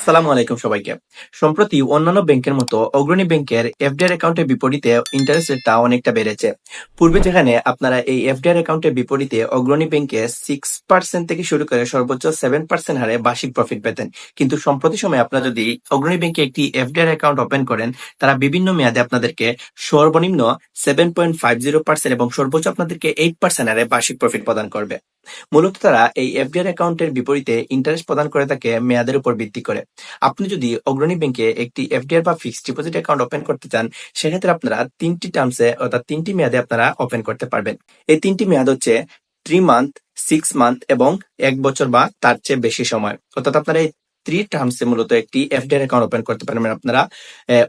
আসসালামু আলাইকুম সবাইকে। সম্প্রতি অন্যান্য ব্যাংকের মতো অগ্রণী ব্যাংকের এফডিআর অ্যাকাউন্টের বিপরীতে ইন্টারেস্ট রেটটা অনেকটা বেড়েছে। পূর্বে যেখানে আপনারা এই এফডিআর অ্যাকাউন্টের বিপরীতে অগ্রণী ব্যাংকে সিক্স পার্সেন্ট থেকে শুরু করে সর্বোচ্চ সেভেন পার্সেন্ট হারে বার্ষিক প্রফিট পেতেন। কিন্তু সম্প্রতি সময়ে আপনারা যদি অগ্রণী ব্যাংকে একটি এফডিআর অ্যাকাউন্ট ওপেন করেন, তারা বিভিন্ন মেয়াদে আপনাদেরকে সর্বনিম্ন seven point five zero percent এবং সর্বোচ্চ আপনাদেরকে এইট পার্সেন্ট হারে বার্ষিক প্রফিট প্রদান করবে। মূলত তারা এই এফডিআর অ্যাকাউন্টের বিপরীতে ইন্টারেস্ট প্রদান করে থাকে মেয়াদের উপর ভিত্তি করে। আপনি যদি অগ্রণী ব্যাংকে একটি এফডিআর বা ফিক্সড ডিপোজিট অ্যাকাউন্ট ওপেন করতে চান, সেক্ষেত্রে আপনারা তিনটি টার্মসে অর্থাৎ তিনটি মেয়াদে আপনারা ওপেন করতে পারবেন। এই তিনটি মেয়াদ হচ্ছে থ্রি মান্থ সিক্স মান্থ এবং এক বছর বা তার চেয়ে বেশি সময়। অর্থাৎ আপনারা এই থ্রি টার্মসে মূলত একটি এফডিআর অ্যাকাউন্ট ওপেন করতে পারবেন আপনারা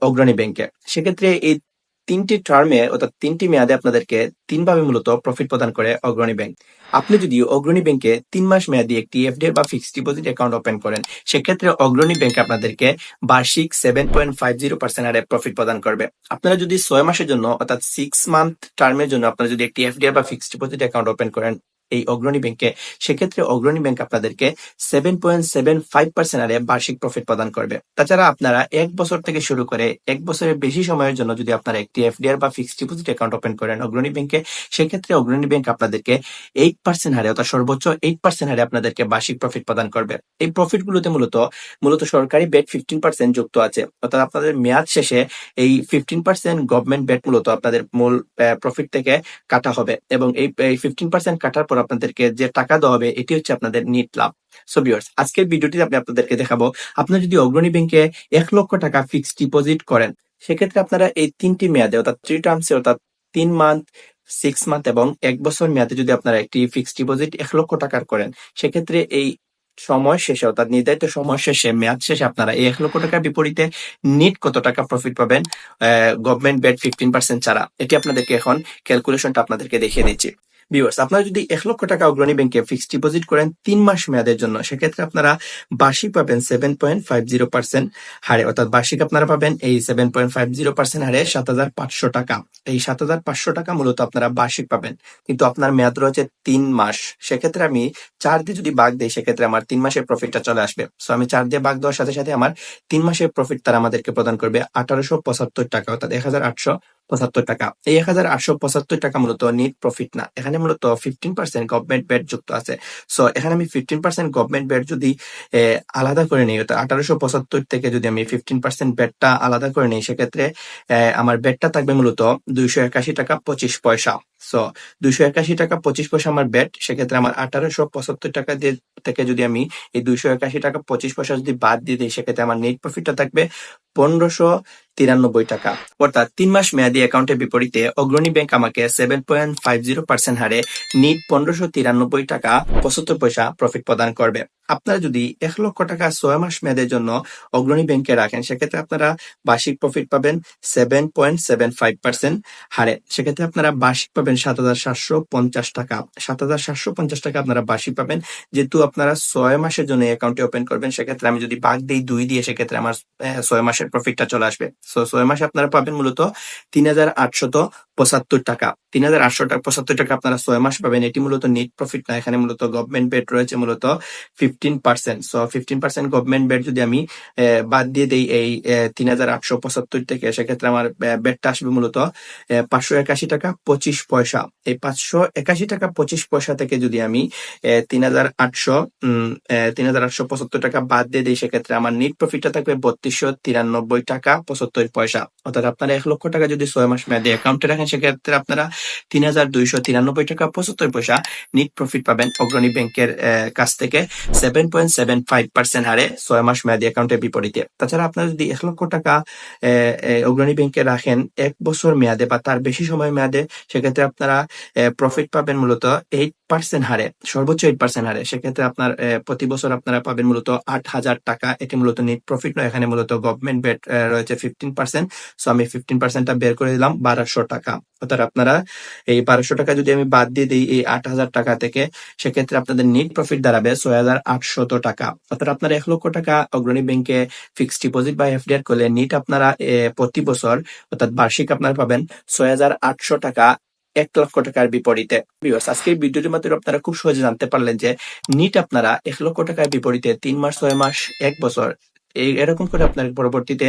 অগ্রণী ব্যাংকে সেক্ষেত্রে এই তিনটি টার্মে অর্থাৎ তিনটি মেয়াদে আপনাদেরকে তিনভাবে মূলত প্রফিট প্রদান করে অগ্রণী ব্যাংক আপনি যদি অগ্রণী ব্যাংকে তিন মাস মেয়াদি একটি এফডিআর বা ফিক্সড ডিপোজিট অ্যাকাউন্ট ওপেন করেন, সেক্ষেত্রে অগ্রণী ব্যাংক আপনাদেরকে বার্ষিক seven point five zero percent হারে প্রফিট প্রদান করবে। আপনারা যদি ছয় মাসের জন্য অর্থাৎ সিক্স মান্থ টার্মের জন্য আপনারা যদি একটি এফডিআর বা ফিক্সড ডিপোজিট অ্যাকাউন্ট ওপেন করেন এই অগ্রণী ব্যাংকে সেক্ষেত্রে অগ্রণী ব্যাংক আপনাদেরকে seven point seven five percent হারে বার্ষিক প্রফিট প্রদান করবে। তাছাড়া আপনারা এক বছর থেকে শুরু করে এক বছরের বেশি সময়ের জন্য যদি আপনারা একটি এফডিআর বা ফিক্সড ডিপোজিট অ্যাকাউন্ট ওপেন করেন অগ্রণী ব্যাংকে সেক্ষেত্রে অগ্রণী ব্যাংক আপনাদেরকে এইট পার্সেন্ট হারে অর্থাৎ সর্বোচ্চ এইট পার্সেন্ট হারে আপনাদেরকে বার্ষিক প্রফিট প্রদান করবে। এই প্রফিট গুলোতে মূলত মূলত সরকারি বেট ফিফটিন পার্সেন্ট যুক্ত আছে। অর্থাৎ আপনাদের মেয়াদ শেষে এই ফিফটিন পার্সেন্ট গভর্নমেন্ট বেট মূলত আপনাদের মূল প্রফিট থেকে কাটা হবে এবং এই ফিফটিন পার্সেন্ট কাটার পর আপনাদেরকে যে টাকা দেওয়া হবে, এটি হচ্ছে আপনাদের নিট লাভ। সো ভিউয়ার্স আজকের ভিডিওটিতে আমি আপনাদেরকে দেখাবো, আপনারা যদি অগ্রণী ব্যাংকে এক লক্ষ টাকা ফিক্সড ডিপোজিট করেন, সেক্ষেত্রে আপনারা এই তিনটি মেয়াদে, অর্থাৎ থ্রি টার্মসে অর্থাৎ তিন মান্থ সিক্স মান্থ এবং এক বছর মেয়াদে যদি আপনারা একটি ফিক্সড ডিপোজিট এক লক্ষ টাকার করেন, সেক্ষেত্রে এই সময় শেষে, অর্থাৎ নির্ধারিত সময় শেষে, মেয়াদ শেষে আপনারা এই এক লক্ষ টাকার বিপরীতে নিট কত টাকা প্রফিট পাবেন গভর্নমেন্ট বেড ফিফটিন পার্সেন্ট ছাড়া। এটি আপনাদেরকে এখন ক্যালকুলেশনটা আপনাদেরকে দেখিয়ে দিচ্ছি। ভিউয়ার্স আপনারা যদি এক লক্ষ টাকা অগ্রণী ব্যাংকে ফিক্সড ডিপোজিট করেন তিন মাস মেয়াদের জন্য, সেক্ষেত্রে আপনারা বার্ষিক পাবেন seven point five zero percent হারে। অর্থাৎ বার্ষিক আপনারা পাবেন এই seven point five zero percent হারে সাত হাজার পাঁচশো টাকা। এই সাত হাজার পাঁচশো টাকা মূলত আপনারা বার্ষিক পাবেন। কিন্তু আপনার মেয়াদ রয়েছে তিন মাস। সেক্ষেত্রে আমি চার দিয়ে যদি বাঘ দিই, সেক্ষেত্রে আমার তিন মাসের প্রফিটটা চলে আসবে। সো আমি চার দিয়ে বাঘ দেওয়ার সাথে সাথে আমার তিন মাসের প্রফিট তারা আমাদেরকে প্রদান করবে আঠারোশো পঁচাত্তর টাকা। অর্থাৎ এক হাজার আটশো পঁচাত্তর টাকা। এই এক হাজার আটশো পঁচাত্তর টাকা মূলত নিট প্রফিট না। এখানে মূলত ফিফটিন পার্সেন্ট গভর্নমেন্ট বেড যুক্ত আছে। সো এখানে আমি ফিফটিন পার্সেন্ট গভর্নমেন্ট বেড যদি আলাদা করে নিই, অর্থাৎ আঠারোশো পঁচাত্তর থেকে যদি আমি ফিফটিন পার্সেন্ট বেডটা আলাদা করে নিই, সেক্ষেত্রে আমার বেডটা থাকবে মূলত দুইশো একাশি টাকা পঁচিশ পয়সা। সো দুইশো একাশি টাকা পঁচিশ পয়সা আমার বেড সেক্ষেত্রে আমার আঠারোশো পঁচাত্তর টাকা দিয়ে, থেকে যদি আমি এই দুইশো একাশি টাকা পঁচিশ পয়সা যদি বাদ দিয়ে দিই, সেক্ষেত্রে আমার নেট প্রফিটটা থাকবে পনেরোশো তিরানব্বই টাকা। অর্থাৎ তিন মাস মেয়াদি অ্যাকাউন্টের বিপরীতে অগ্রণী ব্যাংক আমাকে seven point five zero percent হারে নিট পনেরোশো তিরানব্বই টাকা পঁচাত্তর পয়সা প্রফিট প্রদান করবে। আপনারা যদি এক লক্ষ টাকা ছয় মাস মেয়াদের জন্য অগ্রণী ব্যাংকে রাখেন, সেক্ষেত্রে আপনারা বার্ষিক প্রফিট পাবেন seven point seven five percent হারে, সেক্ষেত্রে আপনারা বার্ষিক পাবেন সাত হাজার সাতশো পঞ্চাশ টাকা। সাত হাজার সাতশো পঞ্চাশ টাকা আপনারা বার্ষিক পাবেন। যেহেতু আপনারা ছয় মাসের জন্য অ্যাকাউন্টে ওপেন করবেন, সেক্ষেত্রে আমি যদি বাঘ দিই, দুই দিয়ে, সেক্ষেত্রে আমার ছয় মাসের প্রফিটটা চলে আসবে। সো ছয় মাসে আপনারা পাবেন মূলত তিন হাজার আটশত পঁচাত্তর টাকা। তিন হাজার আটশো পঁচাত্তর টাকা পঁচাত্তর টাকা আপনারা ছয় মাস পাবেন। এটি মূলত নেট প্রফিট না, এখানে মূলত গভর্নমেন্ট বেড রয়েছে, মূলত fifteen percent so fifteen percent government bed যদি আমি বাদ দিয়ে দেই এই তিন হাজার আটশো পঁচাত্তর থেকে সেক্ষেত্রে আমার বেডটা আসবে মূলত পাঁচশো একাশি টাকা পঁচিশ পয়সা। এই পাঁচশো একাশি টাকা পঁচিশ পয়সা থেকে যদি আমি তিন হাজার আটশো তিন হাজার আটশো পঁচাত্তর টাকা বাদ দিয়ে দিই, সেক্ষেত্রে আমার নিট প্রফিটটা থাকবে বত্রিশশো তিরানব্বই টাকা পঁচাত্তর পয়সা। অর্থাৎ আপনারা এক লক্ষ টাকা যদি ছয় মাস মেয়াদে অ্যাকাউন্টে রাখেন, সেক্ষেত্রে আপনারা তিন হাজার দুইশো তিরানব্বই টাকা পঁচাত্তর পয়সা নিট প্রফিট পাবেন অগ্রণী ব্যাংকের কাছ থেকে। Seven point seven five percent হারে ছয় মাস মেয়াদী অ্যাকাউন্টের বিপরীতে। তাছাড়া আপনারা যদি এক লক্ষ টাকা অগ্রণী ব্যাংকে রাখেন, এক বছর মেয়াদে বা তার বেশি সময় মেয়াদে, সেক্ষেত্রে আপনারা প্রফিট পাবেন মূলত এইট পার্সেন্ট হারে, সর্বোচ্চ এইট পার্সেন্ট হারে। সেক্ষেত্রে আপনার প্রতি বছর আপনারা পাবেন মূলত আট হাজার টাকা। এটি মূলত নেট প্রফিট নয়, এখানে মূলত গভর্নমেন্ট বেড রয়েছে ফিফটিন পার্সেন্ট সো আমি ফিফটিন পার্সেন্টটা বের করে দিলাম বারোশো টাকা। অর্থাৎ আপনারা এই বারোশো টাকা যদি আমি বাদ দিয়ে দিই এই আট হাজার টাকা থেকে, সেক্ষেত্রে আপনাদের নেট প্রফিট দাঁড়াবে ছয় হাজার আটশত টাকা। অর্থাৎ আপনার এক লক্ষ টাকা অগ্রণী ব্যাংকে ফিক্সড ডিপোজিট বা এফডিআর করলে নিট আপনারা প্রতি বছর, অর্থাৎ বার্ষিক আপনারা পাবেন ছয় হাজার আটশো টাকা এক লক্ষ টাকার বিপরীতে। আজকের ভিডিওটির মাধ্যমে আপনারা খুব সহজে জানতে পারলেন যে নিট আপনারা এক লক্ষ টাকার বিপরীতে তিন মাস, ছয় মাস, এক বছর এই এরকম করে আপনার পরবর্তীতে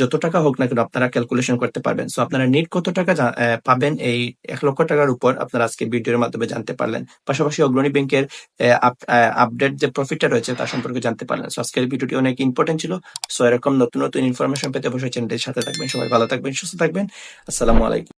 যত টাকা হোক না কেন আপনারা ক্যালকুলেশন করতে পারবেন। সো আপনারা নিট কত টাকা পাবেন এই এক লক্ষ টাকার উপর আপনারা আজকে ভিডিওর মাধ্যমে জানতে পারলেন। পাশাপাশি অগ্রণী ব্যাংকের আপডেট যে প্রফিটটা রয়েছে তার সম্পর্কে জানতে পারলেন। সো আজকের ভিডিওটি অনেক ইম্পর্টেন্ট ছিল। সো এরকম নতুন নতুন ইনফরমেশন পেতে অবশ্যই চ্যানেলটির সাথে থাকবেন। সবাই ভালো থাকবেন, সুস্থ থাকবেন। আসসালামু আলাইকুম।